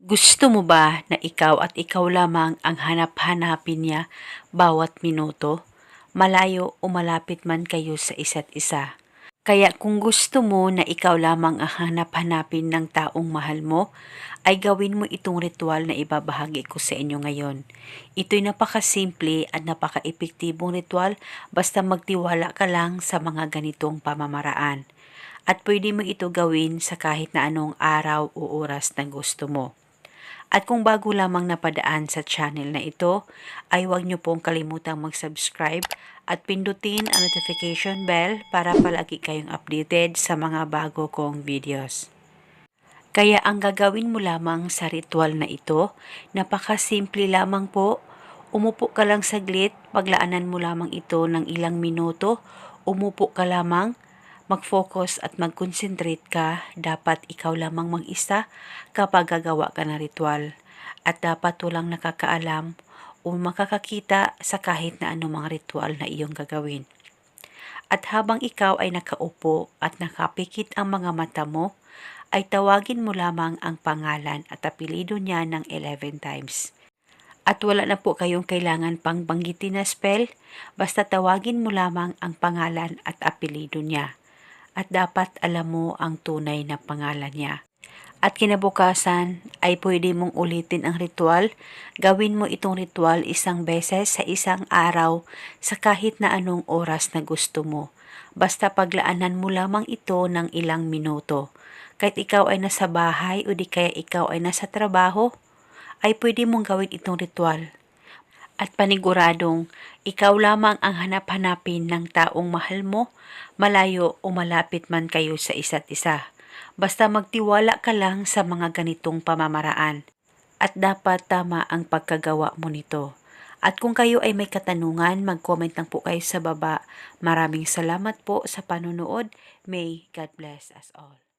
Gusto mo ba na ikaw at ikaw lamang ang hanap-hanapin niya bawat minuto? Malayo o malapit man kayo sa isa't isa. Kaya kung gusto mo na ikaw lamang ang hanap-hanapin ng taong mahal mo, ay gawin mo itong ritual na ibabahagi ko sa inyo ngayon. Ito'y napakasimple at napaka-epektibong ritual basta magtiwala ka lang sa mga ganitong pamamaraan. At pwede mo ito gawin sa kahit na anong araw o oras na gusto mo. At kung bago lamang napadaan sa channel na ito, ay huwag niyo pong kalimutang mag-subscribe at pindutin ang notification bell para palagi kayong updated sa mga bago kong videos. Kaya ang gagawin mo lamang sa ritual na ito, napakasimple lamang po. Umupo ka lang saglit, paglaanan mo lamang ito ng ilang minuto, umupo ka lamang, mag-focus at mag-concentrate ka, dapat ikaw lamang mag-isa kapag gagawa ka ng ritual. At dapat walang nakakaalam o makakakita sa kahit na anumang ritual na iyong gagawin. At habang ikaw ay nakaupo at nakapikit ang mga mata mo, ay tawagin mo lamang ang pangalan at apelido niya ng 11 times. At wala na po kayong kailangan pang banggitin na spell, basta tawagin mo lamang ang pangalan at apelido niya. At dapat alam mo ang tunay na pangalan niya. At kinabukasan ay pwede mong ulitin ang ritual. Gawin mo itong ritual isang beses sa isang araw sa kahit na anong oras na gusto mo. Basta paglaanan mo lamang ito ng ilang minuto. Kahit ikaw ay nasa bahay o di kaya ikaw ay nasa trabaho, ay pwede mong gawin itong ritual. At paniguradong, ikaw lamang ang hanap-hanapin ng taong mahal mo, malayo o malapit man kayo sa isa't isa. Basta magtiwala ka lang sa mga ganitong pamamaraan. At dapat tama ang pagkagawa mo nito. At kung kayo ay may katanungan, mag-comment lang po kayo sa baba. Maraming salamat po sa panonood. May God bless us all.